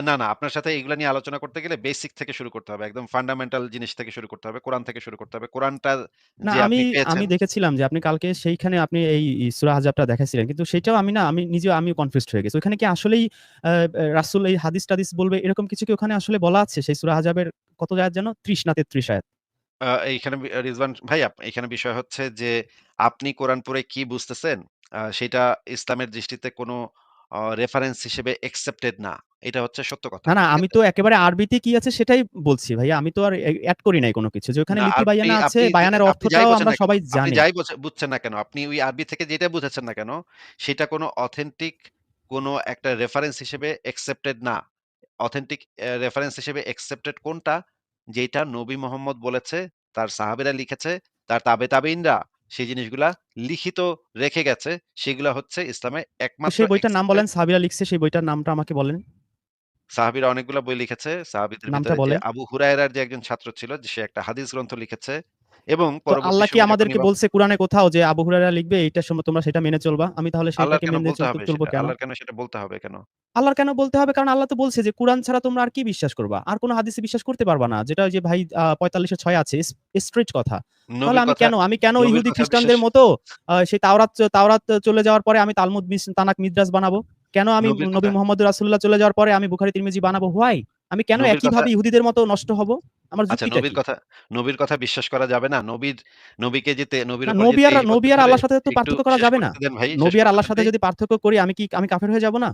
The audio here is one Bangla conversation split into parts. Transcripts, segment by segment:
না, না আপনার সাথে এগুলা নিয়ে আলোচনা করতে গেলে বেসিক থেকে শুরু করতে হবে। একদম ফান্ডামেন্টাল জিনিস থেকে শুরু করতে হবে। কোরআন থেকে শুরু করতে হবে। কোরআনটা না যে আমি, আপনি আমি পেয়েছেন দেখেছিলাম যে আপনি কালকে সেইখানে আপনি এই ই সূরা আহজাবটা দেখাইছিলেন। কিন্তু সেইটাও আমি না আমি নিজেও আমিও কনফিউজড হয়ে গেছি। ওখানে কি আসলেই আ আ রাসূল এই হাদিস-টাদিস বলবে এরকম কিছু কি ওখানে আসলে বলা আছে? সেই সূরা আহজাবের কত আয়াত যেন? ৩০ না ৩৩ আয়াত। আ এইখানে বি রিজওয়ান ভাই আপ এখানে বিষয় হচ্ছে যে আপনি কোরআন পড়ে কি বুঝতেছেন আ সেটা ইসলামের দৃষ্টিতে কোনো রেফারেন্স হিসেবে অ্যাকসেপ্টেড না। এটা হচ্ছে সত্য কথা। না, না আমি তো একেবারে আরবিতে কি আছে সেটাই বলছি ভাইয়া। আমি তো আর এড করি নাই কোন কিছু। যে ওখানে লিপি বায়ানে আছে, বায়ানের অর্থটাও আমরা সবাই আপনি জানি। যাই বোঝে বুঝছেন না কেন, আপনি ওই আরবি থেকে যেটা বুঝেছেন না কেন, সেটা কোনো অথেন্টিক কোনো একটা রেফারেন্স হিসেবে অ্যাকসেপ্টেড না। অথেন্টিক রেফারেন্স হিসেবে অ্যাকসেপ্টেড কোনটা? যেটা নবী মোহাম্মদ বলেছে, তার সাহাবীরা লিখেছে, তার তাবে তাবেইনরা সেই জিনিসগুলা লিখিত রেখে গেছে। সেগুলা হচ্ছে ইসলামে তো একমাত্র সেই বইটার নাম বলেন, সাহাবীরা লিখছে সেই বইটার নামটা আমাকে বলেন। সাহাবীরা অনেকগুলা বই লিখেছে। সাহাবীদের নামটা ভিতরে যে বলেন। আবু হুরায়রার যে একজন ছাত্র ছিল যে সে একটা হাদিস গ্রন্থ লিখেছে এবং তো পরবর্তী আল্লাহ কি সময়ে যখন আমাদেরকে ইমাম বলছে কোরআনে কোথাও যে আবু হুরায়রা লিখবে এইটার সময় তোমরা সেটা মেনে চলবা? আমি তাহলে আল্লাহর সেটাকে কেন মেনে বলতে চলতে হবে চলবো সেটা? কেন? আল্লাহর কেন সেটা বলতে হবে কেন? আল্লাহর কেন বলতে হবে? কারণ আল্লাহ তো বলছে যে কুরআন ছাড়া তোমরা আর কি বিশ্বাস করবা? আর কোন হাদিসে বিশ্বাস করতে পারবা না। যেটা ওই যে ভাই আ ৪৫ এর ৬ আছে স্ট্রেট কথা। তাহলে নবীর আমি কথা কেন আমি কেন নবীর ইহুদি কথা খ্রিস্টানদের বিশ্বাস মতো সেই তাওরাত তাওরাত চলে যাওয়ার পরে আমি তালমুদ মিস তানাক মিদরাস বানাবো? কেন আমি নবী মোহাম্মদ রাসূলুল্লাহ চলে যাওয়ার পরে আমি বুখারী তিরমিজি বানাবো? হোয়াই? আমি কেন একইভাবে ইহুদিদের মতো নষ্ট হব? আমার আচ্ছা নবীর কথা নবীর কথা বিশ্বাস করা যাবে না? নবীর নবীকে যে তে নবীর নবী আর ২৩ নবী আর আল্লাহর সাথে তো পার্থক্য করা যাবে না। ভাই, নবী আর আল্লাহর সাথে যদি পার্থক্য করি আমি কি আমি কাফের হয়ে যাব না?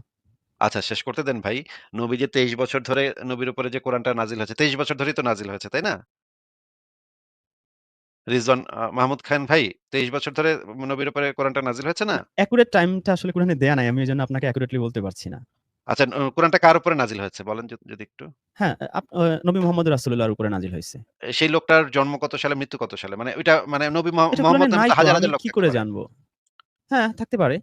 আচ্ছা শেষ করতে দেন ভাই। নবী যে ২৩ বছর ধরে নবীর উপরে যে কোরআনটা নাজিল হয়েছে, ২৩ বছর ধরেই তো নাজিল হয়েছে, তাই না? রিজওয়ান মাহমুদ খান ভাই ২৩ বছর ধরে নবীর উপরে কোরআনটা নাজিল হয়েছে না? অ্যাকুরেট টাইমটা আসলে কোরআনে দেয়া নাই। আমি এজন্য আপনাকে অ্যাকুরেটলি বলতে পারছি না। আচ্ছা কোরআনটা কার উপরে নাজিল হয়েছে বলেন যদি একটু? হ্যাঁ, নবী মোহাম্মদ রাসূলুল্লাহর উপরে নাজিল হইছে। এ সেই লোকটার জন্ম কত সালে, মৃত্যু কত সালে? মানে ওইটা মানে নবী মহ মোহাম্মদ হাজার, হাজার লোক কি করে। জানব? হ্যাঁ, থাকতে পারে।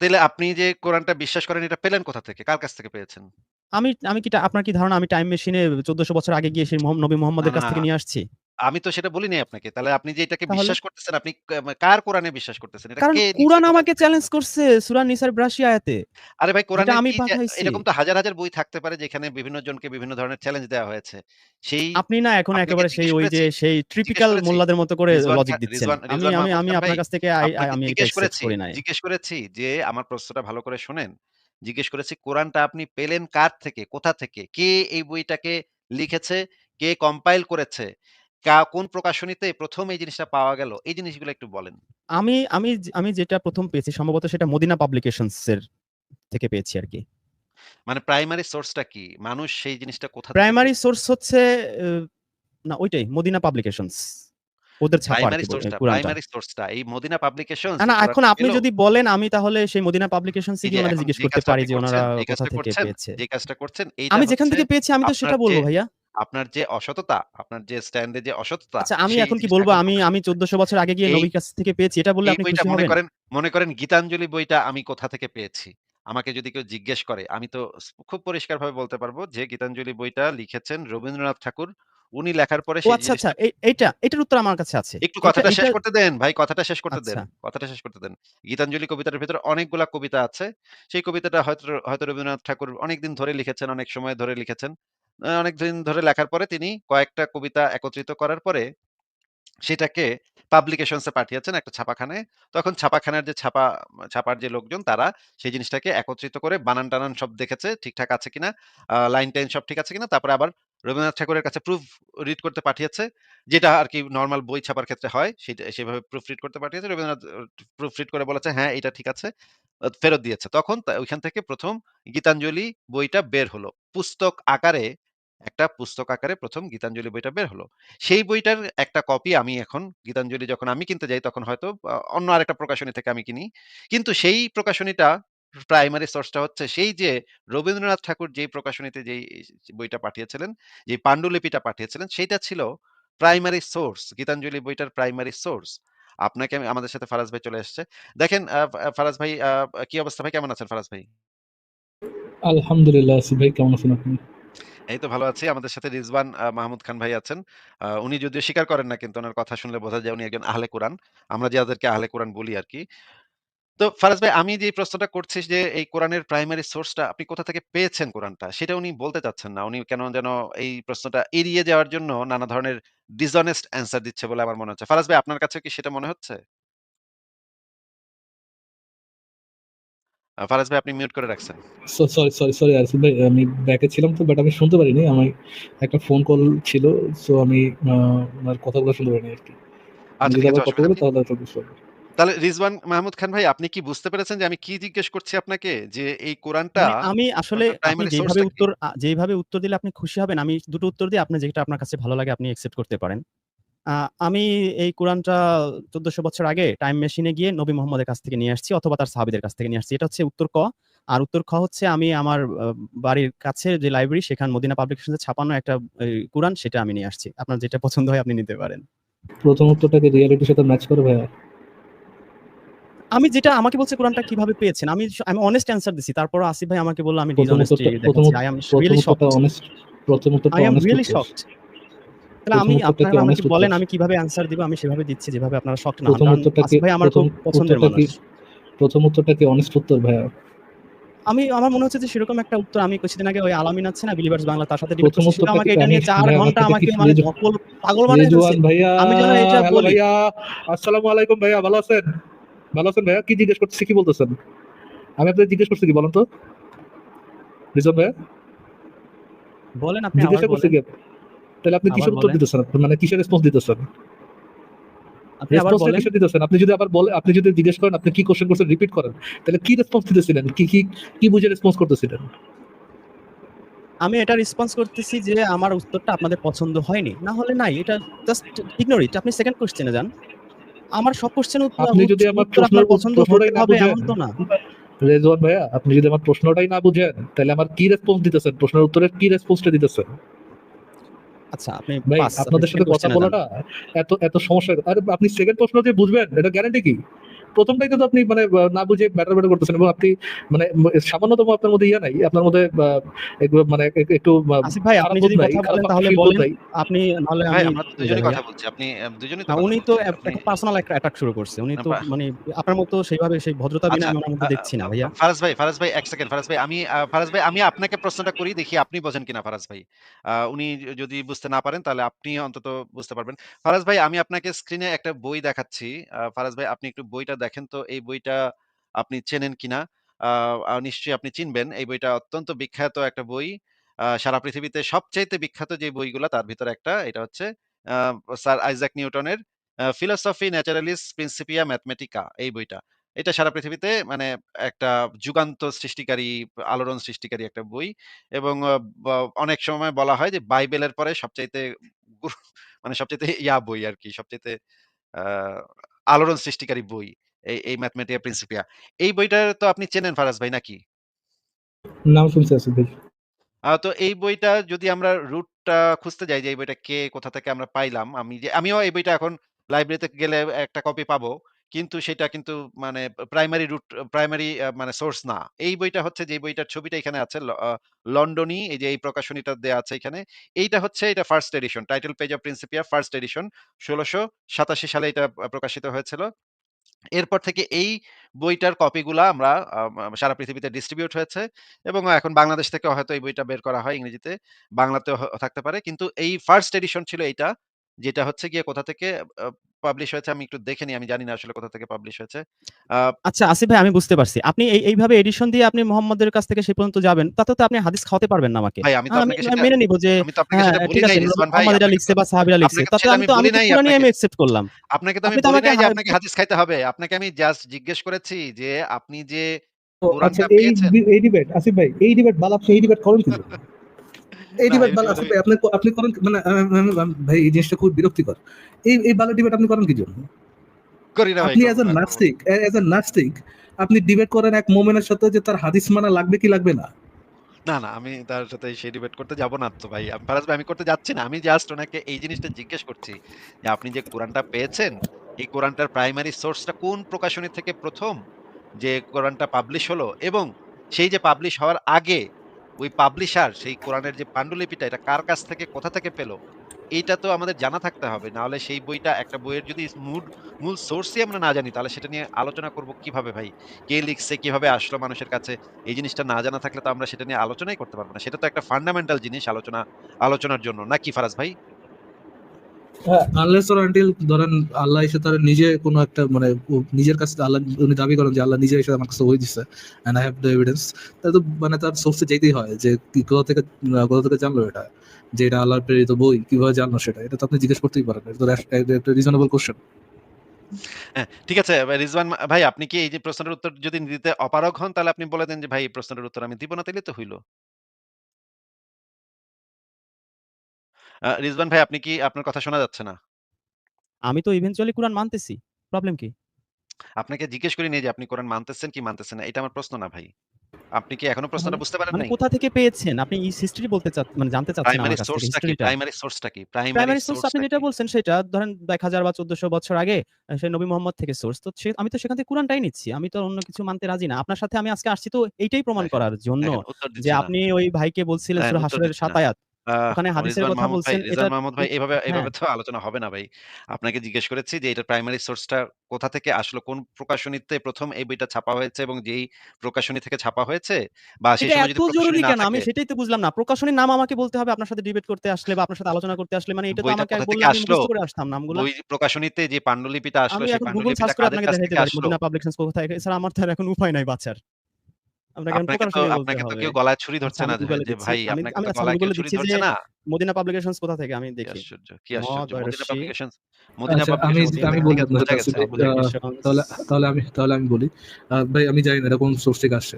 তাইলে আপনি যে কোরআনটা বিশ্বাস করেন এটা পেলেন কোথা থেকে? কার কাছ থেকে পেয়েছেন? আমি আমি কি আপনার কি ধারণা আমি টাইম মেশিনে ১৪০০ বছর আগে গিয়ে সেই নবী মোহাম্মদের কাছ থেকে নিয়ে আসছি? আমি তো সেটা বলি নাই আপনাকে। তাহলে আপনি যে এটাকে বিশ্বাস করতেছেন আপনি কার কোরআনে বিশ্বাস করতেছেন? এটা কারণ কে কুরআন আমাকে চ্যালেঞ্জ করছে সূরা নিসার ৮২ আয়াতে। আরে ভাই যেটা কোরআনের আমি পাঠাইছি। এরকম তো হাজার, হাজার বই থাকতে পারে যেখানে বিভিন্ন জনকে বিভিন্ন ধরনের চ্যালেঞ্জ দেওয়া হয়েছে। সেই আপনি না এখন একেবারে সেই ওই যে সেই ট্রিপিক্যাল। মোল্লাদের মতো করে লজিক দিচ্ছেন। আমি আমি আমি আপনার কাছ থেকে আমি জিজ্ঞেস করেছি জিজ্ঞেস করেছি যে আমার প্রশ্নটা ভালো করে শুনেন জিজ্ঞেস করেছি কোরআনটা আপনি পেলেন কার থেকে? কোথা থেকে? কে এই বইটাকে লিখেছে? কে কম্পাইল করেছে? কা কোন প্রকাশনীতে প্রথম এই জিনিসটা পাওয়া গেল? এই জিনিসগুলো একটু বলেন। আমি আমি আমি যেটা প্রথম পেয়েছি সম্ভবত সেটা মদিনা পাবলিকেশনস এর থেকে পেয়েছি আরকি। মানে প্রাইমারি সোর্সটা কি? মানুষ সেই জিনিসটা কোথা থেকে প্রাইমারি সোর্স হচ্ছে না ওইটাই মদিনা পাবলিকেশনস। ওদের ছাপা প্রাইমারি সোর্সটা এই মদিনা পাবলিকেশনস না, এখন আপনি যদি বলেন আমি তাহলে সেই মদিনা পাবলিকেশনস এই উনাদের এখন জিজ্ঞেস করতে পারি যে যে কোথা থেকে পেয়েছে। যে কাজটা করছেন এইটা আমি যেখান থেকে পেয়েছি আমি তো সেটা বলব ভাইয়া। আপনার যে অসততা, আপনার যে স্ট্যান্ড যে অসততা আচ্ছা আমি এখন কি বলব আমি আমি ১৪০০ বছর আগে গিয়ে নবীর কাছ থেকে পেয়েছি এটা বললে আপনি খুশি মনে করেন মনে করেন গীতাঞ্জলি বইটা আমি কোথা থেকে পেয়েছি? আমাকে যদি কেউ জিজ্ঞেস করে আমি তো খুব পরিষ্কারভাবে বলতে পারব যে গীতাঞ্জলি বইটা লিখেছেন রবীন্দ্রনাথ ঠাকুর। উনি লেখার পরে আচ্ছা, আচ্ছা এইটা এটার উত্তর আমার কাছে আছে। একটু কথাটা শেষ করতে দেন ভাই, কথাটা শেষ করতে দেন। আচ্ছা। কথাটা শেষ করতে দেন। গীতাঞ্জলি কবিতাটার ভেতরে অনেকগুলা কবিতা আছে। সেই কবিতাটা হয়তো হয়তো রবীন্দ্রনাথ ঠাকুর অনেকদিন ধরে লিখেছেন, অনেক সময় ধরে লিখেছেন। অনেকদিন ধরে লেখার পরে তিনি কয়েকটা কবিতা একত্রিত করার পরে সেটাকে পাবলিকেশনসে পাঠিয়েছেন একটা ছাপাখানায়। তখন ছাপাখানার যে ছাপা ছাপার যে লোকজন তারা সেই জিনিসটাকে একত্রিত করে বানান-টানান সব দেখেছে ঠিকঠাক আছে কিনা, লাইন-টাইন সব ঠিক আছে কিনা। তারপরে আবার রবীন্দ্রনাথ ঠাকুরের কাছে প্রুফ রিড করতে পাঠিয়েছে। যেটা আর কি নর্মাল বই ছাপার ক্ষেত্রে হয়। সেটা সেভাবে প্রুফ রিড করতে পাঠিয়েছে। রবীন্দ্রনাথ প্রুফ রিড করে বলেছে, "হ্যাঁ, এটা ঠিক আছে।" ফেরত দিয়েছে। তখন ওইখান থেকে প্রথম গীতাঞ্জলি বইটা বের হলো। পুস্তক আকারে একটা পুস্তক আকারে ১ম গীতাঞ্জলি বইটা বের হলো। সেই বইটার একটা কপি আমি এখন গীতাঞ্জলি যখন আমি কিনতে যাই তখন হয়তো আ অন্য আরেকটা প্রকাশনী থেকে আমি কিনি। কিন্তু সেই প্রকাশনীটা প্রাইমারি সোর্সটা হচ্ছে সেই যে রবীন্দ্রনাথ ঠাকুর যেই প্রকাশনীতে যেই বইটা পাঠিয়েছিলেন, যে পান্ডুলিপিটা পাঠিয়েছিলেন সেইটা ছিল প্রাইমারি সোর্স। গীতাঞ্জলি বইটার প্রাইমারি সোর্স। আপনাকে আমি আমাদের সাথে ফারাজ ভাই চলে এসছে। দেখেন ফারাজ ভাই কি অবস্থা ভাই? কেমন আছেন ফারাজ ভাই? আলহামদুলিল্লাহ ভাই। কেমন আছেন আপনি? এই তো ভালো আছি। আমাদের সাথে রিজওয়ান আ মাহমুদ খান ভাই আছেন। উনি যদিও স্বীকার করেন না, কিন্তু উনার কথা শুনলে বোঝা যায় উনি একজন আহলে কুরআন। আমরা যাদেরকে আহলে কুরআন বলি আরকি। তো ফারাজ ভাই, আমি যে প্রশ্নটা করছি যে এই কোরআনের প্রাইমারি সোর্সটা আপনি কোথা থেকে পেয়েছেন কোরআনটা, সেটা উনি বলতে চাচ্ছেন না। উনি কেন যেন এই প্রশ্নটা এড়িয়ে যাওয়ার জন্য নানা ধরনের ডিসঅনেস্ট অ্যান্সার দিচ্ছে বলে আমার মনে হচ্ছে। ফারাজ ভাই, আপনার কাছে কি সেটা মনে হচ্ছে? ফারাজ ভাই আপনি মিউট করে রাখছেন। সরি, সরি, সরি আসিফ ভাই আমি ব্যাকে ছিলাম তো বাট আমি শুনতে পারিনি। আমি একটা ফোন কল ছিল। সো আমি আ আপনার কথাগুলো শুনতে পারিনি আরকি। আমি আচ্ছা তাহলে রিজওয়ান মাহমুদ খান ভাই আপনি কি বুঝতে পেরেছেন যে আমি কি জিজ্ঞেস করছি আপনাকে? যে এই কোরআনটা আমি আসলে কি? উত্তর আ যেইভাবে উত্তর দিলে আপনি খুশি হবেন আমি দুটো উত্তর দিই। আপনি যেটা আপনার কাছে ভালো লাগে আপনি অ্যাকসেপ্ট করতে পারেন। আমি এই কোরআনটা চোদ্দশো বছর আগে টাইম মেশিনে গিয়ে নবী মোহাম্মদের কাছ থেকে নিয়ে আসছি অথবা তার সাহাবীদের কাছ থেকে নিয়ে আসছি। এটা হচ্ছে উত্তর ক। আর উত্তর খ হচ্ছে আমি আমার বাড়ির কাছে যে লাইব্রেরি সেখানে মদিনা পাবলিকেশনস এ ছাপানো একটা কোরআন সেটা আমি নিয়ে আসছি। আপনার যেটা পছন্দ হয় আপনি নিতে পারেন। প্রথম উত্তরটা কি রিয়ালিটির সাথে ম্যাচ করে ভাইয়া? আমি যেটা আমাকে বলছে কোরআনটা কীভাবে পেয়েছেন? আমি আমি অনেস্ট answer দিছি। তারপর আসিফ ভাই আমাকে বলল আমি উত্তরটা প্রথম দেখাচ্ছি। I am প্রথম উত্তরটা অনেস্ট প্রথম উত্তরটা I am অনেস্ট really উত্তর। তাহলে আমি আপনারা আমাকে বলেন আমি কীভাবে answer দিব আমি সেভাবে দিচ্ছি যেভাবে আপনারা shocked না প্রথম কারণ উত্তরটা কি আসিফ ভাই আমার খুব পছন্দের মানুষ। প্রথম উত্তরটা কি অনেস্ট উত্তর ভাইয়া? আমি আমার মনে হচ্ছে যে সেরকম একটা উত্তর আমি কিছুদিন আগে ওই আলামিন আছে না বিলিভার্স বাংলা তার সাথে ডিবেট প্রথম করছি। সে উত্তরটা আমাকে এটা নিয়ে ৪ ভাইয়া ঘণ্টা আমাকে মানে নকল পাগল বানায়। রেজওয়ান ভাইয়া আমি যেন এটা বলি। ভাইয়া আসসালামু আলাইকুম ভাইয়া ভালো আছেন? ভালো আছেন ভাইয়া? কি জিজ্ঞেস করতেছি কি বলতেছেন? আমি আপনাকে জিজ্ঞেস করছি কি বলেন তো? রিজওয়ান ভাইয়া? বলেন আপনি জিজ্ঞাসা করছি কি? তাহলে আপনি কিসের উত্তর দিতেছেন? মানে কিসের রেসপন্স দিতেছেন? আপনি যদি আবার বলে আপনি যদি জিজ্ঞেস করেন আপনি কি কোশ্চেন করছেন রিপিট করেন। তাহলে কি রেসপন্স দিতেছিলেন? কি কি কি বুঝে রেসপন্স করতেছিলেন? আমি এটা রেসপন্স করতেছি যে আমার উত্তরটা আপনাদের পছন্দ হয়নি। না হলে নাই। এটা জাস্ট ইগনোর ইট। আপনি সেকেন্ড কোয়েশ্চেন এ যান। আমার সব কোয়েশ্চেনের উত্তর আপনি যদি আমার প্রশ্নের পছন্দ হতে হবে এমন তো না। রেজওয়ান ভাইয়া আপনি যদি আমার প্রশ্নটাই না বুঝেন তাহলে আমার কি রেসপন্স দিতেছেন? প্রশ্নের উত্তরে কি রেসপন্সটা দিতেছেন? আচ্ছা আপনি ভাই আপনাদের সাথে কথা। বলাটা এত এত সমস্যা আরে আপনি সেকেন্ড প্রশ্ন দিয়ে বুঝবেন এটা গ্যারান্টি কি? প্রথমটাই তো আপনি মানে না বুঝে ব্যাটার ব্যাটার করতেছেন এবং আপনি মানে সামান্যতম আপনার মধ্যে ইয়ে নাই। আপনার মধ্যে মানে একটু ভাই আপনি যদি কথা বলেন তাহলে বলেন। আপনি নাহলে আমি আমরা দুজনেই কথা বলছি। আপনি দুজনেই উনি তো। এক একটা পার্সোনাল একটা অ্যাটাক শুরু করছে। উনি তো মানে আপনার মতো সেইভাবে সেই ভদ্রতা বিনয় আচ্ছা আমি মধ্যে দেখছি না ভাইয়া। ফারাজ ভাই, ফারাজ ভাই ১ সেকেন্ড ফারাজ ভাই আমি ফারাজ ভাই আমি আপনাকে প্রশ্নটা করি দেখি আপনি বোঝেন কিনা ফারাজ ভাই। উনি যদি বুঝতে না পারেন তাহলে আপনি অন্তত বুঝতে পারবেন। ফারাজ ভাই আমি আপনাকে স্ক্রিনে একটা বই দেখাচ্ছি। ফারাজ ভাই আপনি একটু বইটা দেখেন তো এই বইটা আপনি চেনেন কিনা? আ আ নিশ্চয়ই আপনি চিনবেন। এই বইটা অত্যন্ত বিখ্যাত একটা বই। সারা পৃথিবীতে সবচাইতে বিখ্যাত যে বইগুলা তার ভিতরে একটা এটা হচ্ছে স্যার আইজ্যাক নিউটনের 'Philosophy Naturalis Principia Mathematica' এই বইটা। এটা সারা পৃথিবীতে মানে একটা যুগান্ত সৃষ্টিকারী, আলোড়ন সৃষ্টিকারী একটা বই এবং অনেক সময় বলা হয় যে বাইবেলের পরে সবচাইতে মানে সবচাইতে ইয়া বই আরকি। সবচাইতে আ আলোড়ন সৃষ্টিকারী বই। এই এই 'Mathematica Principia' এই বইটা তো আপনি চেনেন ফারাজ ভাই নাকি? নাম শুনছি আসিফ তো এই বইটা যদি আমরা রুটটা খুঁজতে যাই যে এই বইটা কে কোথা থেকে আমরা পাইলাম। আমি যে আমিও এই বইটা এখন লাইব্রেরিতে গেলে একটা কপি পাবো। কিন্তু সেটা কিন্তু মানে প্রাইমারি রুট প্রাইমারি মানে সোর্স না। এই বইটা হচ্ছে যে বইটার ছবিটা এখানে আছে ল আ লন্ডনী এই যে এই প্রকাশনীটা দেয়া আছে এখানে। এইটা হচ্ছে এটা first edition. Title page of Principia first edition ১৬৮৭ সালে এটা প্রকাশিত হয়েছিল। এরপর থেকে এই বইটার কপিগুলা আমরা সারা পৃথিবীতে ডিস্ট্রিবিউট হয়েছে এবং এখন বাংলাদেশ থেকে হয়তো এই বইটা বের করা হয় ইংরেজিতে। বাংলাতেও থাকতে পারে। কিন্তু এই ফার্স্ট এডিশন ছিল এইটা। যেটা হচ্ছে গিয়ে কোথা থেকে পাবলিশ হয়েছে আমি একটু দেখে নিই। আমি জানি না আসলে কোথা থেকে পাবলিশ হয়েছে। আচ্ছা আসিফ ভাই আমি বুঝতে পারছি। আপনি এই এইভাবে এডিশন দিয়ে আপনি মোহাম্মদের কাছ থেকে সেই পর্যন্ত যাবেন। তাতে তো আপনি হাদিস খাওয়াতে পারবেন না আমাকে। ভাই আমি তো আপনাকে সেটা মেনে নিব যে আমি তো আপনাকে হ্যাঁ, সেটা বলি নাই আছে ভাই। মোহাম্মদ লিখছে বা সাহাবীরা লিখছে। তাতে আমি তো আমি বলি তো নাই পুরানি আপনাকে। আমি অ্যাকসেপ্ট করলাম। আপনাকে তো আমি বলি নাই যে আপনাকে হাদিস খাইতে হবে। আপনাকে আমি জাস্ট জিজ্ঞেস করেছি যে আপনি যে আচ্ছা কোরআনটা পেয়েছেন এই ডিবেট আসিফ ভাই এই ডিবেট বাল আপনি এই ডিবেট করেন কি জন্য? এই ডিবেট ডিবেট আমি আপনি আপনি করেন মানে ভাই এই জিনিসটা খুব বিরক্তিকর। এই এই বালের ডিবেট আপনি করেন কি জন্য? আপনি করব না। নাস্তিক অ্যাজ আ নাস্তিক আপনি ডিবেট করেন এক মুমিনের সাথে যে তার হাদিস মানা লাগবে কি লাগবে না? না, না আমি তার সাথে সেই ডিবেট করতে যাব না তো ভাই। ফারাজ ভাই আমি করতে যাচ্ছি না। আমি জাস্ট উনাকে এই জিনিসটা জিজ্ঞেস করছি যে আপনি যে কোরআনটা পেয়েছেন, এই কোরআনটার প্রাইমারি সোর্সটা কোন প্রকাশনী থেকে প্রথম যে কোরআনটা পাবলিশ হলো এবং সেই যে পাবলিশ হওয়ার আগে ওই পাবলিশার সেই কোরআনের যে পাণ্ডুলিপিটা এটা কার কাছ থেকে কোথা থেকে পেল? এইটা তো আমাদের জানা থাকতে হবে। নাহলে সেই বইটা একটা বইয়ের যদি মূল মূল সোর্সই আমরা না জানি তাহলে সেটা নিয়ে আলোচনা করব কীভাবে ভাই? কে লিখছে, কীভাবে আসলো মানুষের কাছে? এই জিনিসটা না জানা থাকলে তো আমরা সেটা নিয়ে আলোচনাই করতে পারব না। সেটা তো একটা ফান্ডামেন্টাল জিনিস আলোচনা আলোচনার জন্য। নাকি ফারাজ ভাই? আনলেস অর আনটিল ধরেন আল্লাহ এসে তার নিজে কোনো একটা মানে নিজের কাছে আল্লাহ উনি দাবি করেন যে আল্লাহ নিজে এসে আমার কাছে ওই দিচ্ছে and I have the evidence তাহলে তো মানে তার সোর্সে যেতেই হয় যে কোথা থেকে কোথা থেকে জানলো এটা? যে এটা আল্লাহর প্রেরিত বই কীভাবে জানলো সেটা? এটা তো আপনি জিজ্ঞেস করতেই পারেন এটা তো একটা- রিজনেবল কোশ্চেন হ্যাঁ, ঠিক আছে ভাই রিজওয়ান ভাই আপনি কি এই যে প্রশ্নের উত্তর যদি দিতে অপারগ হন তাহলে আপনি বলে দেন যে ভাই এই প্রশ্নের উত্তর আমি দিব না তাইলে তো হইল। আ রিজওয়ান ভাই আপনি কি আপনার কথা শোনা যাচ্ছে না? আমি তো ইভেনচুয়ালি কুরআন মানতেছি। প্রবলেম কি? আপনাকে জিজ্ঞেস করিনি যে আপনি কোরআন মানতেছেন কি মানতেছেন না। এটা আমার প্রশ্ন না ভাই। আপনি কি এখনও প্রশ্নটা মানে বুঝতে পারেন মানে নাই? কোথা থেকে পেয়েছেন? আপনি ইস হিস্ট্রি বলতে চা মানে জানতে চাচ্ছেন প্রাইমারি আমার কাছ সোর্সটা কি? হিস্ট্রিটা। প্রাইমারি সোর্সটা কি? প্রাইমারি প্রাইমারি সোর্স আপনি যেটা বলছেন সেটা ধরেন ১০০০ বা ১৪০০ বছর আগে সেই নবী মোহাম্মদ থেকে সোর্স। তো সে আমি তো সেখান থেকে কুরআনটাই নিচ্ছি। আমি তো অন্য কিছু মানতে রাজি না। আপনার সাথে আমি আজকে আসছি তো এইটাই প্রমাণ দেখেন, করার জন্য যে আপনি ওই ভাইকে বলছিলেন দেখেন সূরা উত্তর হাসরের দিচ্ছে ৭ না। আয়াত। আহ ওখানে হাদিসের রিজওয়ান কথা মাহমুদ ভাই, বলছেন এটা রিজওয়ান মাহমুদ ভাই এভাবে হ্যাঁ। এভাবে তো আলোচনা হবে না ভাই। আপনাকে জিজ্ঞেস করেছি যে এটার প্রাইমারি সোর্সটা কোথা থেকে আসলো? কোন প্রকাশনীতে ১ম এই বইটা ছাপা হয়েছে এবং যেই প্রকাশনী থেকে ছাপা হয়েছে বা সেই এটা সময় এত যদি প্রকাশনী জরুরি না কেন? আমি থাকে সেটাই তো বুঝলাম না। প্রকাশনীর নাম আমাকে বলতে হবে আপনার সাথে ডিবেট করতে আসলে বা আপনার সাথে আলোচনা করতে আসলে মানে এটা তো বইটা আমাকে কোথা বললে থেকে আমি আসলো? মুখস্থ করে আসতাম নামগুলা। বই প্রকাশনীতে যে পান্ডুলিপিটা আসলো আমি সেই এখন গুগল সার্চ পান্ডুলিপিটা করে কাদের আপনাকে কাছ দেখাইতে থেকে পারি আসলো? মদিনা পাবলিকেশনস কোথা থেকে এছাড়া আমার তো আর এখন উপায় নাই বাঁচার। আপনাকে এখন প্রকাশনী বলতে আপনাকে তো কেউ গলায় ছুরি ধরছে আমি না যে, গুগলে যে দিচ্ছি। ভাই আপনাকে তো গলায় কেউ ছুরি ধরছে না। মদিনা পাবলিকেশনস কোথা থেকে আমি দেখি। আশ্চর্য! কি আশ্চর্য! মদিনা পাবলিকেশনস মদিনা পাবলিকেশনস আমি বলি আপনার বোঝা কাছে গেছে। আহ, তাহলে তাহলে আমি তাহলে আমি বলি ভাই আমি জানি না কোন সোর্স থেকে আসছে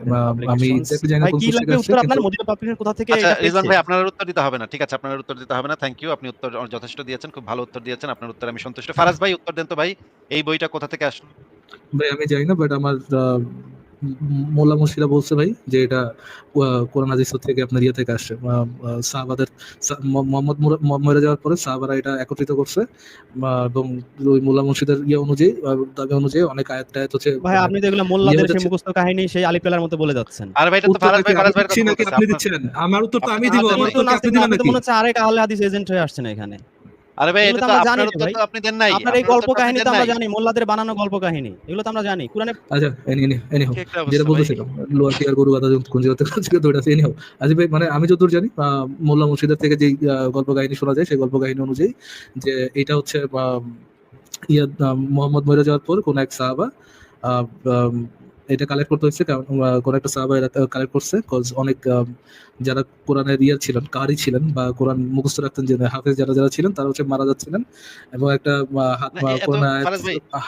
আমি এক্স্যাক্টলি জানি না কোন সোর্স থেকে আসছে উত্তর আপনার মদিনা পাবলিকেশন কোথা থেকে আচ্ছা ভাই আপনার উত্তর দিতে হবে না। ঠিক আছে আপনার উত্তর দিতে হবে না। Thank you. আপনি উত্তর যথেষ্ট দিয়েছেন। খুব ভালো উত্তর দিয়েছেন। আপনার উত্তর আমি সন্তুষ্ট। ফারাজ ভাই উত্তর দেন তো ভাই। এই বইটা কোথা থেকে আসলো? ভাই আমি জানি না বাট আমার মোল্লা মুর্শিদা বলছে ভাই যে এটা কোরআন হাদিস থেকে আপনার ইয়ে থেকে আসছে। সাহাবাদের মোহাম্মদ মরে যাওয়ার পরে সাহাবারা এটা একত্রিত করছে। এবং ওই মোল্লা মুর্শিদের ইয়ে অনুযায়ী দাবি অনুযায়ী অনেক আয়াত টায়াত হচ্ছে ভাই আপনি তো এগুলো মোল্লাদের ইয়ে সেই মুখস্থ কাহিনী সেই আলিপেলার মতো বলে যাচ্ছেন। আরে ভাই এটা তো ফারাজ ভাই ফারাজ নাকি? আপনি দিচ্ছেন? আমার উত্তর তো আমি দিব আমার তো আপনি না, দিবেন নাকি মনে হচ্ছে আরেক আহলে হাদিস এজেন্ট হয়ে আসছেন এখানে। আরে ভাই এটা তো আপনার উত্তর তো আপনি দেন নাই। আপনার এই গল্প কাহিনী তো আমরা জানি মোল্লাদের বানানো গল্প কাহিনী। এগুলো তো আমরা জানি। কোরআনে আচ্ছা এনি এনি এনি যেটা বলতেছিলাম লোয়ার টিয়ার গরু গাদা কোন জায়গা থেকে কোন জায়গা দৌড়াচ্ছে এনি আজ ভাই মানে আমি যতদূর জানি আহ, মোল্লা মুর্শিদের থেকে যে গল্প কাহিনী শোনা যায় সেই গল্প কাহিনী অনুযায়ী যে এটা হচ্ছে ইয়া মোহাম্মদ মরে যাওয়ার পর কোন এক সাহাবা এটা কালেক্ট করতে হচ্ছে কারণ কোন একটা সাহাবা এটা কালেক্ট করছে কজ অনেক যারা কোরআনের ইয়ার ছিলেন কারি ছিলেন বা কোরআন মুখস্থ রাখতেন যে হাফেজ যারা যারা ছিলেন তারা হচ্ছে মারা যাচ্ছিলেন এবং একটা হাত কোরআন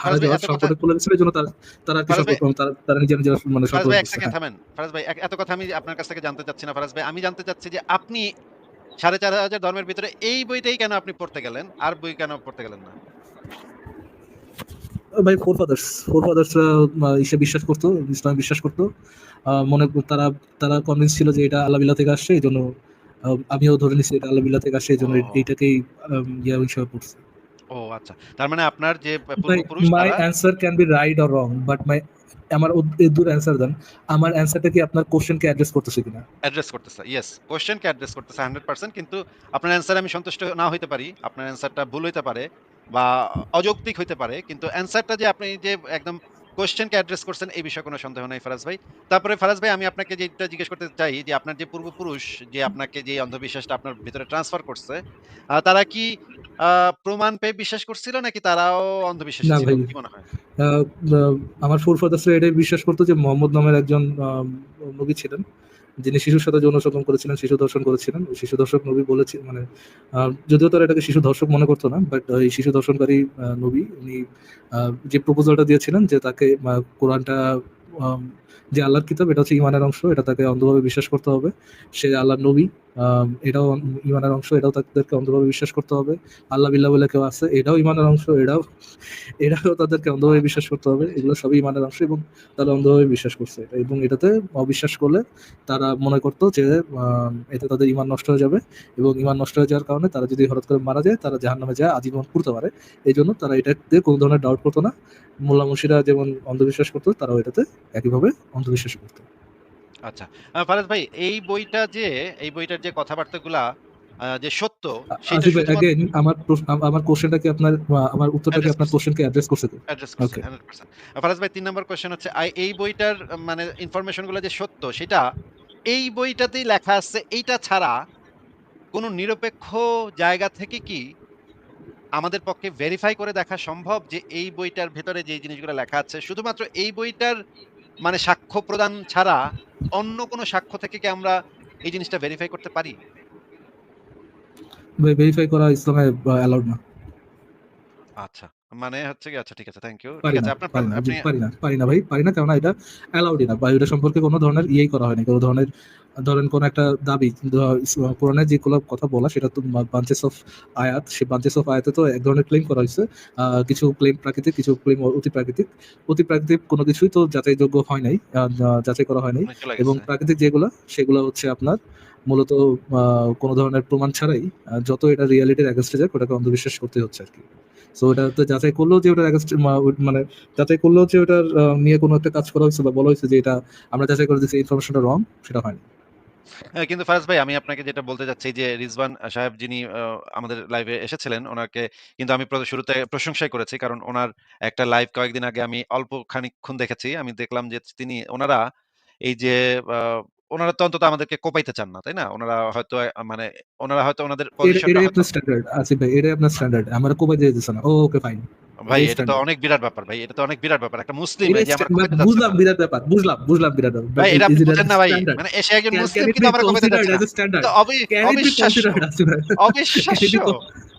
হারা যাওয়ার এত কথা সংকটে পড়ে গেছিল জন্য তারা তারা আর কি নিজের নিজের মানে ফারাজ ভাই এক সেকেন্ড। থামেন। ফারাজ ভাই এত কথা আমি আপনার কাছ থেকে জানতে চাচ্ছি না ফারাজ ভাই। আমি জানতে চাচ্ছি যে আপনি সাড়ে চার হাজার ধর্মের ভিতরে এই বইটাই কেন আপনি পড়তে গেলেন? আর বই কেন পড়তে গেলেন না? ভাই ফোর ফাদার্স ফোর ফাদার্সরা ইসে বিশ্বাস করতো ইসলামে বিশ্বাস করতো মনে তারা তারা কনভিন্স ছিল যে এটা আল্লাহ থেকে আসছে এই জন্য আমিও ধরে নিচ্ছি এটা আল্লাহ থেকে আসছে এই জন্য এইটাকেই ইয়া হিসাবে পড়ছে ও আচ্ছা। তার মানে আপনার যে পূর্বপুরুষ my answer can be right or wrong but my আমার এদুর অ্যান্সার দেন আমার অ্যান্সারটা কি আপনার কোশ্চেনকে অ্যাড্রেস করতেছে কিনা অ্যাড্রেস করতেছে। ইয়েস, কোয়েশ্চেনকে অ্যাড্রেস করতেছে 100% কিন্তু আপনার অ্যান্সারে আমি সন্তুষ্ট না হইতে পারি। আপনার অ্যান্সারটা ভুল হইতে পারে বা অযৌক্তিক হইতে পারে। কিন্তু অ্যান্সারটা যে আপনি যে একদম কোয়েশ্চেনকে অ্যাড্রেস করছেন এই বিষয়ে কোনো সন্দেহ নাই ফারাজ ভাই। তারপরে ফারাজ ভাই আমি আপনাকে যেটা জিজ্ঞেস করতে চাই যে আপনার যে পূর্বপুরুষ যে আপনাকে যে অন্ধবিশ্বাসটা আপনার ভিতরে ট্রান্সফার করছে, তারা কি প্রমাণ পেয়ে বিশ্বাস করছিল নাকি তারাও অন্ধবিশ্বাসী ছিল? কি মনে হয়? আমার ফোর ফাদার্সরা এটাই বিশ্বাস করতো যে মোহাম্মদ নামের একজন নবী ছিলেন যিনি শিশুর সাথে যৌন সঙ্গম করেছিলেন, শিশু দর্শন করেছিলেন, ওই শিশু দর্শক নবী বলেছে মানে যদিও তারা এটাকে শিশু দর্শক মনে করতো না বাট এই শিশু দর্শনকারী নবী, উনি যে প্রপোজালটা দিয়েছিলেন যে তাকে কোরআনটা যে আল্লাহর কিতাব, এটা হচ্ছে ইমানের অংশ, এটা তাকে অন্ধভাবে বিশ্বাস করতে হবে। সে আল্লাহর নবী এটাও ইমানের অংশ, এটাও তাদেরকে অন্ধভাবে বিশ্বাস করতে হবে। আল্লাহ বিল্লাহ বলে কেউ আছে, এটাও ইমানের অংশ, এটাও এটাও তাদেরকে অন্ধভাবে বিশ্বাস করতে হবে। এগুলো সবই ইমানের অংশ এবং তারা অন্ধভাবে বিশ্বাস করছে। এবং এটাতে অবিশ্বাস করলে তারা মনে করতো যে এতে তাদের ইমান নষ্ট হয়ে যাবে এবং ইমান নষ্ট হয়ে যাওয়ার কারণে তারা যদি হঠাৎ করে মারা যায়, তারা জাহান নামে যায়, আজীবন করতে পারে। এই জন্য তারা এটাতে কোনো ধরনের ডাউট করতো না। মোল্লা মুশিরা যেমন অন্ধবিশ্বাস করতো, তারাও এটাতে একইভাবে অন্ধবিশ্বাস করতো আচ্ছা। ফারাজ ভাই এই বইটা যে এই বইটার যে কথাবার্তাগুলা যে সত্য আমার আমার কোশ্চেনটা কি আপনার আমার উত্তরটা কি Address আপনার কোশ্চেনকে অ্যাড্রেস করছে তো অ্যাড্রেস করছে Okay. হান্ড্রেড পার্সেন্ট ফারাজ ভাই তিন নম্বর কোয়েশ্চেন হচ্ছে এই বইটার মানে ইনফরমেশনগুলো যে সত্য সেটা এই বইটাতেই লেখা আছে এইটা ছাড়া কোনো নিরপেক্ষ জায়গা থেকে কি আমাদের পক্ষে ভেরিফাই করে দেখা সম্ভব যে এই বইটার ভেতরে যে জিনিসগুলো লেখা আছে শুধুমাত্র এই বইটার মানে সাক্ষ্য প্রদান ছাড়া অন্য কোনো সাক্ষ্য থেকে কি আমরা এই জিনিসটা ভেরিফাই করতে পারি? ভেরিফাই করা ইসলামে অ্যালাউড না। আচ্ছা। মানে হচ্ছে কি আচ্ছা ঠিক আছে থ্যাংক ইউ ঠিক আছে আপনার আপনি পারি না পারি না ভাই পারি না কেননা এটা অ্যালাউডই না। বা এটা সম্পর্কে কোনো ধরনের ইয়েই করা হয়নি কোনো ধরনের ধরেন কোন একটা দাবি পুরাণের যেগুলো কথা বলা সেটা তো বাঞ্চেস অফ আয়াত সে বাঞ্চেস অফ আয়াতে তো এক ধরনের ক্লেম করা হয়েছে। কিছু ক্লেম প্রাকৃতিক কিছু ক্লেম অতি প্রাকৃতিক। অতি প্রাকৃতিক কোনো কিছুই তো যাচাইযোগ্য হয় নাই যাচাই করা হয় নাই। এবং প্রাকৃতিক যেগুলো সেগুলো হচ্ছে আপনার মূলত কোনো ধরনের প্রমাণ ছাড়াই যত এটা রিয়ালিটির অ্যাগেন্স্টে যায় ওটাকে অন্ধবিশ্বাস করতে হচ্ছে আর কি। সো তো যাচাই যে মানে যাচাই যে নিয়ে কোনো একটা কাজ করা হয়েছে বা বলা হয়েছে যে এটা আমরা যাচাই করে ইনফরমেশনটা রং সেটা হয়নি। হ্যাঁ, কিন্তু ফারাজ ভাই আমি আপনাকে যেটা বলতে চাচ্ছি যে রিজওয়ান সাহেব যিনি আমাদের লাইভে এসেছিলেন ওনাকে কিন্তু আমি শুরুতে প্রশংসাই করেছি কারণ ওনার একটা লাইভ কয়েকদিন আগে আমি অল্প খানিকক্ষণ দেখেছি। আমি দেখলাম যে তিনি ওনারা এই যে ওনারা তো অন্তত আমাদেরকে কোপাইতে চান না তাই না? ওনারা হয়তো মানে ওনারা হয়তো ওনাদের এটা- এটাই আপনার স্ট্যান্ডার্ড আসিফ ভাই এটাই আপনার স্ট্যান্ডার্ড আমার কোবাই দিয়ে দিচ্ছে না। ওকে ফাইন ভাই এটা তো অনেক বিরাট ব্যাপার ভাই এটা তো অনেক বিরাট ব্যাপার। একটা মুসলিম এটাই যে আমার কোপাইতে বুঝলাম বিরাট ব্যাপার বুঝলাম বুঝলাম বিরাট ব্যাপার। ভাই এটা বুঝেন না ভাই মানে এসে একজন মুসলিম কিন্তু আমার কোপাইতে considered না? অবিশ্বাস্য। অবিশ্বাস্য।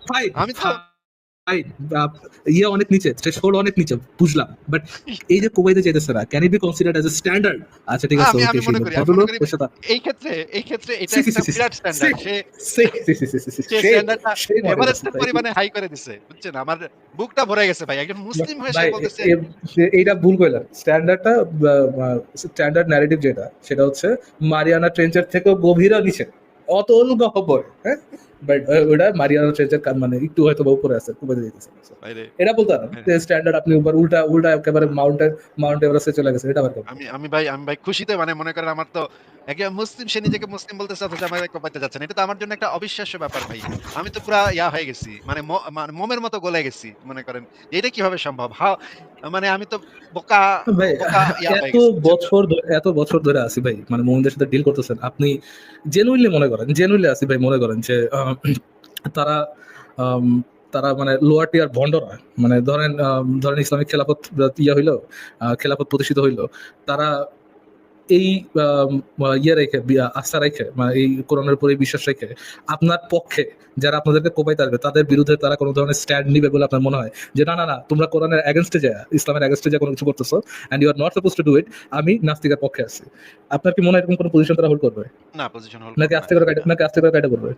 ফাইন আমি তো ইয়ে অনেক নিচে থ্রেশহোল্ড অনেক নিচে বুঝলাম। বাট এই যে কোবাইতে চাইতেছে না can it be considered as a standard আচ্ছা ঠিক আছে ওকে এই ক্ষেত্রে এই ক্ষেত্রে এটা একটা বিরাট স্ট্যান্ডার্ড সে সে স্ট্যান্ডার্ডটা এভারেস্টের পরিমাণে হাই করে দিছে বুঝছেন? আমার বুকটা ভরে গেছে ভাই একজন মুসলিম হয়ে সে বলতেছে এইটা ভুল কইলাম স্ট্যান্ডার্ডটা স্ট্যান্ডার্ড ন্যারেটিভ যেটা সেটা হচ্ছে মারিয়ানা ট্রেঞ্চের থেকেও গভীর নিচে। অতল গহ্বর হ্যাঁ? বাট ওটা মারিয়ানা ট্রেঞ্চের মানে একটু হয়তো বা উপরে আছে কুবে দিতেছে এটা বলতে পারেন যে স্ট্যান্ডার্ড আপনি উপর উল্টা উল্টা একেবারে মাউন্টেন মাউন্ট এভারেস্টে চলে গেছে এটা আবার আমি আমি ভাই আমি ভাই খুশিতে মানে মনে করেন আমার তো একজন মুসলিম সে নিজেকে মুসলিম বলতেছে অথচ আমার কোপাইতে যাচ্ছে না। এটা তো আমার জন্য একটা অবিশ্বাস্য ব্যাপার ভাই। আমি তো পুরা ইয়া হয়ে গেছি মানে মোমের মতো গলে গেছি মনে করেন। এটা কীভাবে সম্ভব? হাও মানে আমি তো বোকা ইয়া হয়ে এত বছর ধরে- এত বছর ধরে আছি ভাই মানে মোমিনদের সাথে ডিল করতেছেন আপনি জেনুইনলি মনে করেন জেনুইনলি আসি ভাই, মনে করেন যে তারা তারা মানে লোয়ার টিয়ার ভন্ডরা মানে ধরেন ধরেন ইসলামিক খেলাফত ইয়া হইল খেলাফত প্রতিষ্ঠিত হইল, তারা এই ইয়ে রেখে আস্থা রেখে মানে এই কোরআনের উপরে বিশ্বাস রেখে আপনার পক্ষে যারা আপনাদেরকে কোপাইতে থাকবে তাদের বিরুদ্ধে তারা কোনো ধরনের স্ট্যান্ড নিবে বলে আপনার মনে হয়? যে না না না তোমরা কোরআনের অ্যাগেনস্টে যায় ইসলামের অ্যাগেনস্টে যায় কোনো কিছু করতেছো and you are not suppose to do it আমি নাস্তিকের পক্ষে আছি। আপনার কি মনে হয় এরকম কোনো পজিশন তারা হোল্ড করবে? না পজিশন হল নাকি আস্তে করে কাটা- নাকি আস্তে করে কাটা করবে?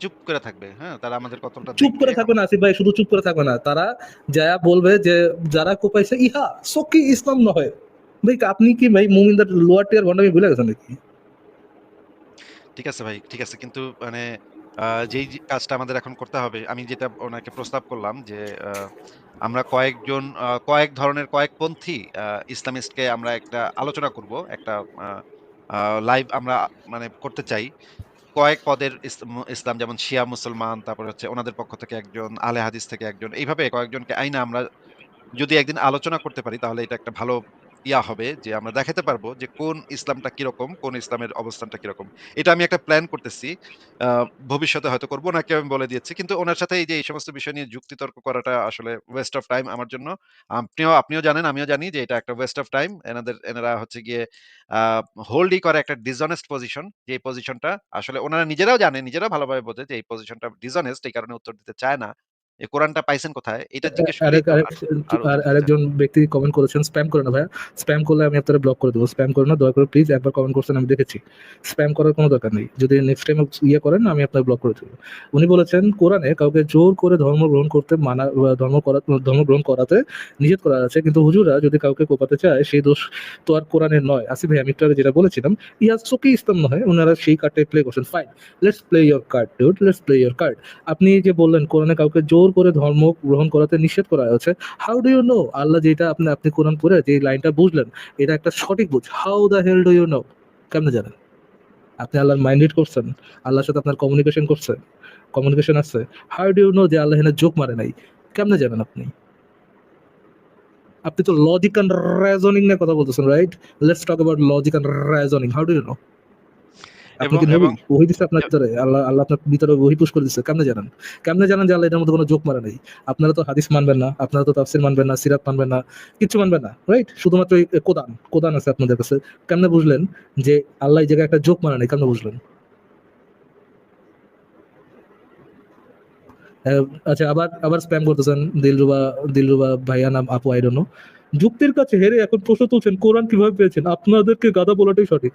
চুপ করে থাকবে হ্যাঁ তারা আমাদের কতটা চুপ করে। থাকবে না আসিফ ভাই শুধু চুপ করে থাকবে না তারা যা বলবে যে যারা কোপাইছে ইহা সকি ইসলাম নয় ভাই আপনি কি ভাই মুমিনদের লোয়ার টিয়ার ভন্ডামি ভুলে গেছেন নাকি? ঠিক আছে ভাই ঠিক আছে। কিন্তু মানে যেই কাজটা আমাদের এখন করতে হবে আমি যেটা ওনাকে প্রস্তাব করলাম যে আমরা কয়েকজন কয়েক ধরনের কয়েকপন্থী আহ, ইসলামিস্টকে আমরা একটা আলোচনা করব একটা লাইভ আমরা মানে করতে চাই। কয়েক পদের ইসলাম যেমন শিয়া মুসলমান তারপর হচ্ছে ওনাদের পক্ষ থেকে একজন আলে হাদিস থেকে একজন এইভাবে কয়েকজনকে আইনা আমরা যদি একদিন আলোচনা করতে পারি তাহলে এটা একটা ভালো ইয়া হবে যে আমরা দেখাতে পারব যে কোন ইসলামটা কীরকম, কোন ইসলামের অবস্থানটা কীরকম। এটা আমি একটা প্ল্যান করতেছি। ভবিষ্যতে হয়তো করব নাকি আমি বলে দিয়েছি। কিন্তু ওনার সাথে এই যে এই সমস্ত বিষয় নিয়ে যুক্তিতর্ক করাটা আসলে ওয়েস্ট অফ টাইম আমার জন্য। আপনিও আপনিও জানেন, আমিও জানি যে এটা একটা ওয়েস্ট অফ টাইম এনাদের, এনারা হচ্ছে গিয়ে হোল্ডই করে একটা ডিসঅনেস্ট পজিশন যে পজিশনটা আসলে ওনারা নিজেরাও জানে নিজেরাও ভালোভাবে বোঝে যে এই পজিশনটা ডিসঅনেস্ট এই কারণে উত্তর দিতে চায় না। এই কোরআনটা পাইছেন কোথায়? এটা জিজ্ঞেস আরেকজন ব্যক্তি কমেন্ট করেছেন স্প্যাম করে না ভাইয়া স্প্যাম করলে আমি আপনারা ব্লক করে দেবো স্প্যাম করে না দয়া করে প্লিজ একবার কমেন্ট করছেন আমি দেখেছি। স্প্যাম করার কোনো দরকার নেই যদি নেক্সট টাইম ইয়ে করেন আমি ব্লক করে দেবো। উনি বলেছেন কোরআনে কাউকে জোর করে ধর্ম গ্রহণ করতে মানা ধর্ম করা ধর্ম গ্রহণ করাতে নিষেধ করা আছে কিন্তু হুজুরা যদি কাউকে কোপাতে চায় সেই দোষ তো আর কোরআনের নয়। আসি ভাই আমি একটু আগে যেটা বলেছিলাম ইয়া সকি ইসলাম নয় ওনারা সেই কার্ডে প্লে করছেন। Fine let's play your card dude let's play your card আপনি যে বললেন কোরআনে কাউকে জোর করে ধর্ম গ্রহণ করাতে নিষেধ করা হয়েছে। How do you know Allah যেটা আপনি আপনি কোরআন পড়ে যে লাইনটা বুঝলেন, এটা একটা সঠিক বুঝ। How the hell do you know কেমনে জানেন? আপনি আল্লাহর মাইন্ড রিড করছেন, আল্লাহর সাথে আপনার কমিউনিকেশন করছেন কমিউনিকেশন আছে। হাউ ডু ইউ নো যে আল্লাহ জোক মারে নাই? কেমনে জানেন আপনি? আপনি তো লজিক অ্যান্ড রেজনিং নিয়ে কথা বলতেছেন right let's talk about logic and reasoning how do you know আপনি এবং কি নবী? এবং ওহি দিচ্ছে আপনার ভিতরে। আল্লাহ আল্লাহ আপনার ভিতরে ওহি পুশ করে দিচ্ছে কেমনে জানেন? কেমনে জানেন যে আল্লাহ এটার মধ্যে কোনো জোক মারে নাই? আপনারা তো হাদিস মানবেন না আপনারা তো তাফসির মানবেন না সিরাত মানবেন না কিছু মানবেন না রাইট শুধুমাত্র কোরআন কোরআন আছে আপনাদের কাছে। কেমনে বুঝলেন যে আল্লাহ এই জায়গায় একটা জোক মারে নাই? কেমনে বুঝলেন? আচ্ছা আবার আবার স্প্যাম করতেছেন দিলরুবা দিলরুবা ভাইয়া নাম আপু আই ডোন্ট নো যুক্তির কাছে হেরে এখন প্রশ্ন তুলছেন কোরআন কীভাবে পেয়েছেন? আপনাদেরকে গাদা বলাটাই সঠিক।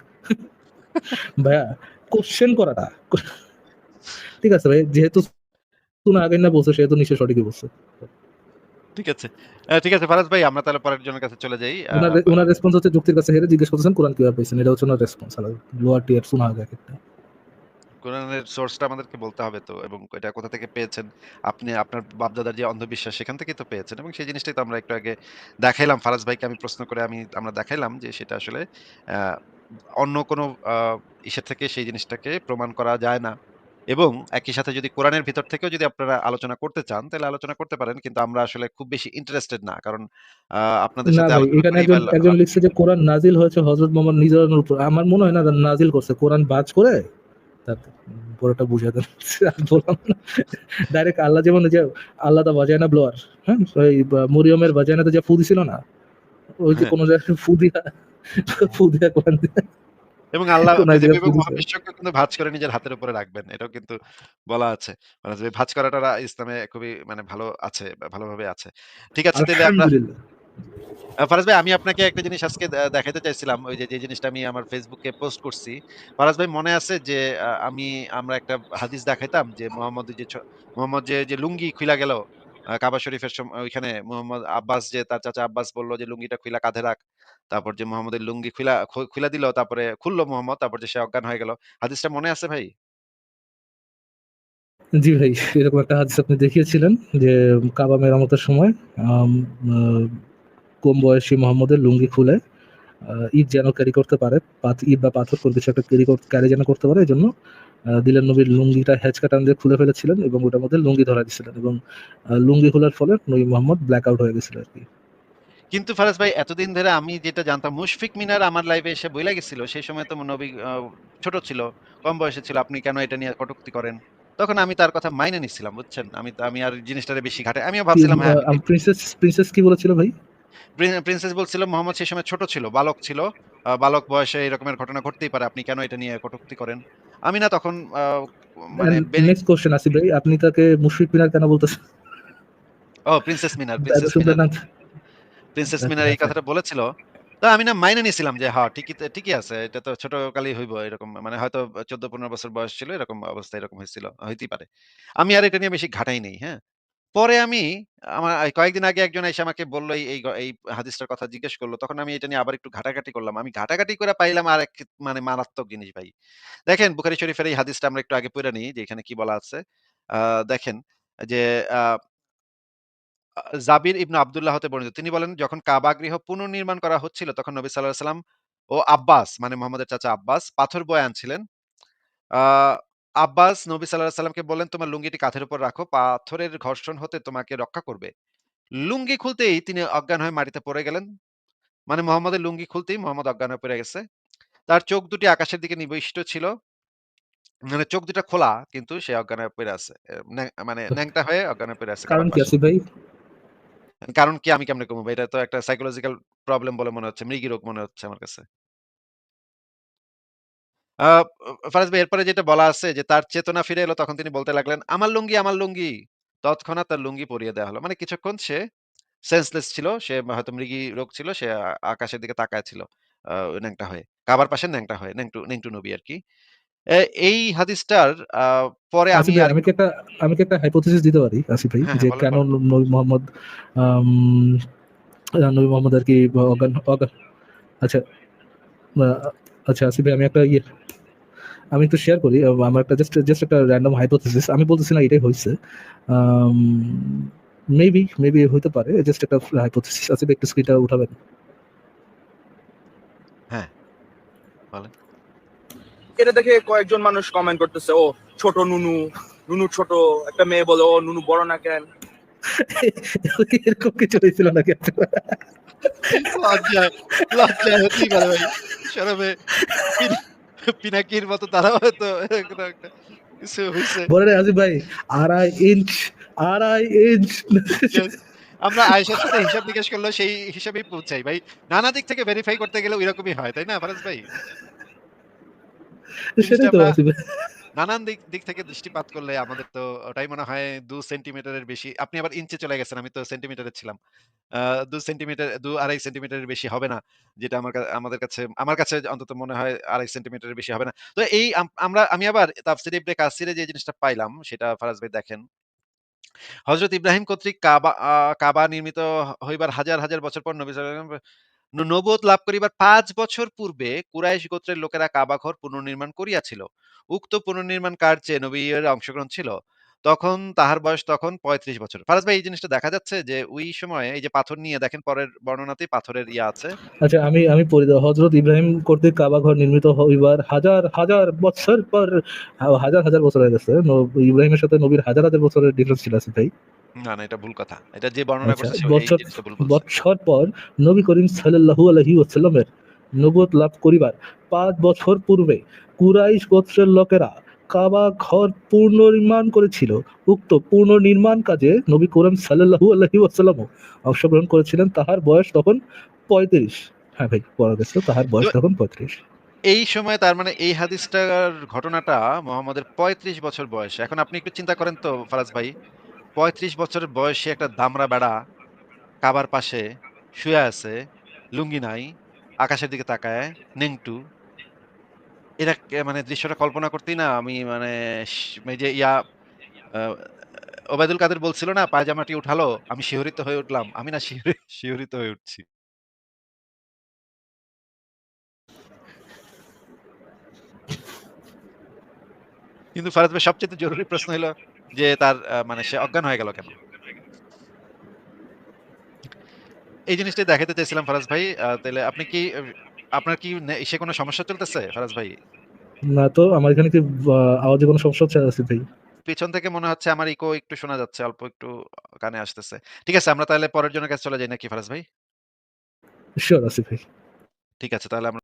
ভাইয়া কোশ্চেন করাটা। ঠিক আছে ভাই যেহেতু আগে না বলছে সেহেতু নিশ্চয় সঠিকই বলছে। ঠিক আছে। ঠিক আছে ফারাজ ভাই আমরা তাহলে পরের জনের কাছে চলে যাই। ওনার রেসপন্স হচ্ছে যুক্তির কাছে হেরে জিজ্ঞেস করতেছেন কোরআন কীভাবে এটা হচ্ছে ওনার রেসপন্স লোয়ার টিয়ার শোনা আগে একটা। কোরআনের সোর্সটা আমাদেরকে বলতে হবে তো এবং এটা কোথা থেকে পেয়েছেন? আপনি আপনার বাপদাদার যে অন্ধবিশ্বাস সেখান থেকেই তো পেয়েছেন এবং সেই জিনিসটাই তো আমরা একটু আগে দেখাইলাম। ফারাজ ভাইকে আমি প্রশ্ন করে আমি আমরা দেখাইলাম যে সেটা আসলে অন্য কোনো ইসের থেকে সেই জিনিসটাকে প্রমাণ করা যায় না। এবং একই সাথে যদি কোরআনের ভিতর থেকেও যদি আপনারা আলোচনা করতে চান তাহলে আলোচনা করতে পারেন কিন্তু আমরা আসলে খুব বেশি ইন্টারেস্টেড না। কারণ আপনাদের সাথে এখানে একজন একজন লিখছে যে কোরআন নাজিল হয়েছে হযরত মোহাম্মদ নিজের উপর। আমার মনে হয় না নাজিল করছে। কোরআন বাজ করে তার পুরোটা বুঝিয়ে দেন। বললাম ডাইরেক্ট আল্লাহ যেমন যে আল্লাহ দা বাজায় না ব্লোয়ার হ্যাঁ? ওই মরিয়মের বাজায়নাতে যে ফু দিছিল না? ওই যে হ্যাঁ। কোনো জায়গায় ফু দিয়া কোরআন এবং আল্লাহ? মহাবিশ্বকে কিন্তু ভাঁজ করে নিজের হাতের উপরে রাখবেন এটাও কিন্তু বলা আছে। মানে যে ভাঁজ করাটা ইসলামে খুবই মানে ভালো আছে ভালোভাবে আছে। ঠিক আছে তাহলে আমরা ফারাজ ভাই আমি আপনাকে একটা জিনিস আজকে দেখাতে চাইছিলাম ওই যে যে জিনিসটা আমি আমার ফেসবুকে পোস্ট করছি। ফারাজ ভাই মনে আছে যে আমি আমরা একটা হাদিস দেখাইতাম যে মোহাম্মদ যে মোহাম্মদ যে যে লুঙ্গি খুইলা গেল কাবা শরীফের সম- ওইখানে মোহাম্মদ আব্বাস যে তার চাচা আব্বাস বলল যে লুঙ্গিটা খুইলা কাঁধে রাখ। তারপর যে মোহাম্মদের লুঙ্গি খুলা খু- খুইলা দিল, তারপরে খুললো মোহাম্মদ, তারপর যে সে অজ্ঞান হয়ে গেল। হাদিসটা মনে আছে ভাই? জি ভাই, এরকম একটা হাদিস আপনি দেখিয়েছিলেন যে কাবা মেরামতের সময় কম বয়সী মোহাম্মদের লুঙ্গি খুলে ঈদ যেন ক্যারি করতে পারে ইট বা পাথর কোনো কিছু একটা ক্যারি ক্যারি যেন করতে পারে এই জন্য দিলেন নবীর লুঙ্গিটা হেঁচকা টান দিয়ে খুলে ফেলেছিলেন এবং ওটার মধ্যে লুঙ্গি ধরা দিয়েছিলেন এবং লুঙ্গি খোলার ফলে নবী মোহাম্মদ ব্ল্যাক আউট হয়ে গেছিল আর কি। কিন্তু ফারাজ ভাই এতদিন ধরে আমি যেটা জানতাম মুশফিক মিনার আমার লাইভে এসে বইলা গেছিল সেই সময় তো নবী ছোট ছিল কম বয়সে ছিল আপনি কেন এটা নিয়ে কটূক্তি করেন? তখন আমি তার কথা মাইনে নিছিলাম বুঝছেন? আমি আমি আর জিনিসটারে বেশি ঘাটে আমিও ভাবছিলাম হ্যাঁ প্রিন্সেস প্রিন্সেস কি বলেছিল ভাই? প্রিন্সেস বলছিল মোহাম্মদ সেই সময় ছোট ছিল বালক ছিল বালক বয়সে এরকমের ঘটনা ঘটতেই পারে আপনি কেন এটা নিয়ে কটুক্তি করেন? আমি না তখন মানে নেক্সট কোশ্চেন আসি ভাই আপনি তাকে মুশফিক মিনার কেন বলতেছেন? ও princess Minar princess Minar. Princess আচ্ছা, মিনার এই আচ্ছা। কথাটা বলেছিল। তো আমি না মাইনে নিছিলাম যে হ্যাঁ ঠিকই ঠিকই আছে। এটা তো ছোট কালেই হইব এরকম। মানে হয়তো চোদ্দ পনেরো বছর বয়স ছিল এরকম অবস্থা এরকম হয়েছিল হইতেই পারে। আমি আর এটা নিয়ে বেশি ঘাটাই নেই হ্যাঁ? পরে আমি আমার কয়েকদিন আগে একজন এসে আমাকে বলল এই এই হাদিসটার কথা জিজ্ঞেস করল তখন আমি এটা নিয়ে আবার একটু ঘাটাঘাটি করলাম। আমি ঘাটাঘাটি করে পাইলাম আর এক মানে মারাত্মক জিনিস ভাই। দেখেন বুখারী শরীফের এই হাদিসটা আমরা একটু আগে পড়ে নিই যে এখানে কি বলা আছে। আহ দেখেন যে আহ আ জাবির ইবনে আব্দুল্লাহ হতে বর্ণিত। তিনি বলেন, যখন কাবা গৃহ পুনর্নির্মাণ করা হচ্ছিল, তখন নবী সাল্লাল্লাহু আলাইহি সাল্লাম ও আব্বাস মানে মুহাম্মদের চাচা আব্বাস পাথর বয়ে আনছিলেন। আ আব্বাস নবী সাল্লাল্লাহু আলাইহি সাল্লামকে বললেন, "তোমার লুঙ্গিটি কাঁধের উপর রাখো, পাথরের ঘর্ষণ হতে তোমাকে রক্ষা করবে।" লুঙ্গি খুলতেই তিনি অজ্ঞান হয়ে মাটিতে পড়ে গেলেন। মানে মুহাম্মদের লুঙ্গি খুলতেই মুহাম্মদ অজ্ঞান হয়ে পড়ে গেছে। তার চোখ দুটি আকাশের দিকে নিবিষ্ট ছিল। মানে চোখ দুটা খোলা কিন্তু সে অজ্ঞান হয়ে পড়ে আছে। এ ন্যাং মানে ন্যাংটা হয়ে অজ্ঞান হয়ে পড়ে আছে কারণ কাবার কি পাশে। ভাই কারণ কি আমি কেমনে কমবো? এটা তো একটা সাইকোলজিক্যাল প্রবলেম বলে মনে হচ্ছে। মৃগী রোগ মনে হচ্ছে আমার কাছে। ফারাজ ভাই এরপরে যেটা বলা আছে যে তার চেতনা ফিরে এলো তখন তিনি বলতে লাগলেন, "আমার লুঙ্গি, আমার লুঙ্গি।" তৎক্ষণাৎ তার লুঙ্গি পরিয়ে দেয়া হলো। মানে কিছুক্ষণ সে সেন্সলেস ছিল। সে হয়তো মৃগী রোগ ছিল। সে আকাশের দিকে তাকায় ছিল। আ ন্যাংটা হয়ে। কাবার পাশে ন্যাংটা হয়ে। নেংটু নেংটু নবী আরকি। এ এই হাদিসটার আ পরে আমি আসিফ ভাই আর আমি কি একটা আমি কি একটা হাইপোথিসিস দিতে পারি আসিফ ভাই হ্যাঁ, যে বলেন, কেন বলেন। নবী মোহাম্মদ আম, আহ, নবী মোহাম্মদ আর কি অজ্ঞান অজ্ঞান আচ্ছা আহ, আচ্ছা আসিফ ভাই আমি একটা ইয়ে আমি একটু শেয়ার করি আহ, আমার একটা জাস্ট জাস্ট একটা র্যান্ডম হাইপোথিসিস আমি বলতেছি না এটাই হয়েছে মেবি মেবি হইতে পারে জাস্ট একটা হাইপোথিসিস আসিফ ভাই একটু স্ক্রিনটা উঠাবেন হ্যাঁ। বলেন। এটা দেখে কয়েকজন মানুষ কমেন্ট করতেছে ও ছোট নুনু নুনু ছোট একটা মেয়ে বলে ও নুনু বড় না কেন? এরকম কিছু হয়েছিল নাকি? লজ্জায় লজ্জায় হতেই পারে ভাই। শরমে পিন- পিনাকির মতো তারাও হয়তো কিছু হয়েছে। বলে রে ভাই আড়াই ইঞ্চ আড়াই ইঞ্চ আমরা আয়েশার সাথে হিসাব নিকাশ করলেও সেই হিসাবেই পৌঁছাই ভাই। নানা দিক থেকে ভেরিফাই করতে গেলে ওইরকমই হয় তাই না ফারাজ ভাই? সেটাই তো। নানান দিক দিক থেকে দৃষ্টিপাত করলে আমাদের তো ওটাই মনে হয় দু সেন্টিমিটারের বেশি। আপনি আবার ইঞ্চে চলে গেছেন আমি তো সেন্টিমিটারে ছিলাম। দু সেন্টিমিটার দু আড়াই সেন্টিমিটারের বেশি হবে না যেটা আমার আমাদের কাছে আমার কাছে অন্তত মনে হয় আড়াই সেন্টিমিটারের বেশি হবে না। তো এই আমরা আমি আবার তাফসির ইবনে কাসিরে যে জিনিসটা পাইলাম সেটা ফারাজ ভাই দেখেন। হজরত ইব্রাহিম কর্তৃক কাবা আহ, কাবা নির্মিত হইবার হাজার হাজার বছর পর নবী সাল্লাল্লাহু আলাইহি ওয়াসাল্লাম ন- নবুয়ত লাভ করিবার পাঁচ বছর পূর্বে কুরাইশ গোত্রের লোকেরা কাবাঘর পুনর্নির্মাণ করিয়াছিল। উক্ত পুনর্নির্মাণ কার্যে নবীর অংশগ্রহণ ছিল। তখন তাহার বয়স তখন পঁয়ত্রিশ বছর। ফারাজ ভাই, এই জিনিসটা দেখা যাচ্ছে যে ওই সময় এই যে পাথর নিয়ে দেখেন, পরের বর্ণনাতেই পাথরের ইয়া আছে। আচ্ছা আমি আমি পড়ি দাও হজরত ইব্রাহিম কর্তৃক কাবা ঘর নির্মিত হইবার হাজার হাজার বছর পর, হাজার হাজার বছর হয়ে গেছে। ইব্রাহিমের সাথে নবীর হাজার হাজার বছরের ডিফারেন্স ছিল আছে ভাই। না না এটা ভুল কথা। এটা যে বর্ণনা আচ্ছা, করছে বছর বৎসর পর নবী করিম সাল্লাল্লাহু আলাইহি ওয়াসাল্লামের নবুয়ত লাভ করিবার পাঁচ বছর পূর্বে কুরাইশ গোত্রের লোকেরা কাবা ঘর পুনর্নির্মাণ করেছিল। উক্ত পুনর্নির্মাণ কাজে নবী করিম সাল্লাল্লাহু আলাইহি অংশগ্রহণ করেছিলেন। তাহার বয়স তখন পঁয়ত্রিশ। হ্যাঁ ভাই পড়া গেছে তাহার বয়স তখন পঁয়ত্রিশ। এই সময় তার মানে এই হাদিসটার ঘটনাটা মোহাম্মদের পঁয়ত্রিশ বছর বয়স। এখন আপনি একটু চিন্তা করেন তো ফারাজ ভাই। পঁয়ত্রিশ বছরের বয়সে একটা দামরা বেড়া কাবার পাশে শুয়ে আছে, লুঙ্গি নাই, আকাশের দিকে তাকায়, নেংটু। এটা মানে দৃশ্যটা কল্পনা করতেই না আমি মানে যে ইয়া ওবায়দুল কাদের বলছিল না, পায়জামাটি উঠালো, আমি শিহরিত হয়ে উঠলাম, আমি না শিহরি- শিহরিত হয়ে উঠছি। কিন্তু ফারাজ ভাই, সবচেয়ে জরুরি প্রশ্ন হলো যে তার মানে সে অজ্ঞান হয়ে গেল কেন? এই জিনিসটাই দেখাতে চাইছিলাম ফারাজ ভাই। তাহলে আপনি কি আপনার কি নে- সে কোনো সমস্যা চলতেছে ফারাজ ভাই? না তো আমার এখানে কি আওয়াজে কোনো সমস্যা হচ্ছে আছে ভাই? পিছন থেকে মনে হচ্ছে আমার ইকো একটু শোনা যাচ্ছে অল্প একটু কানে আসতেছে। ঠিক আছে আমরা তাহলে পরের জনের কাছে চলে যাই নাকি ফারাজ ভাই? শিওর আছে ভাই। ঠিক আছে তাহলে আমরা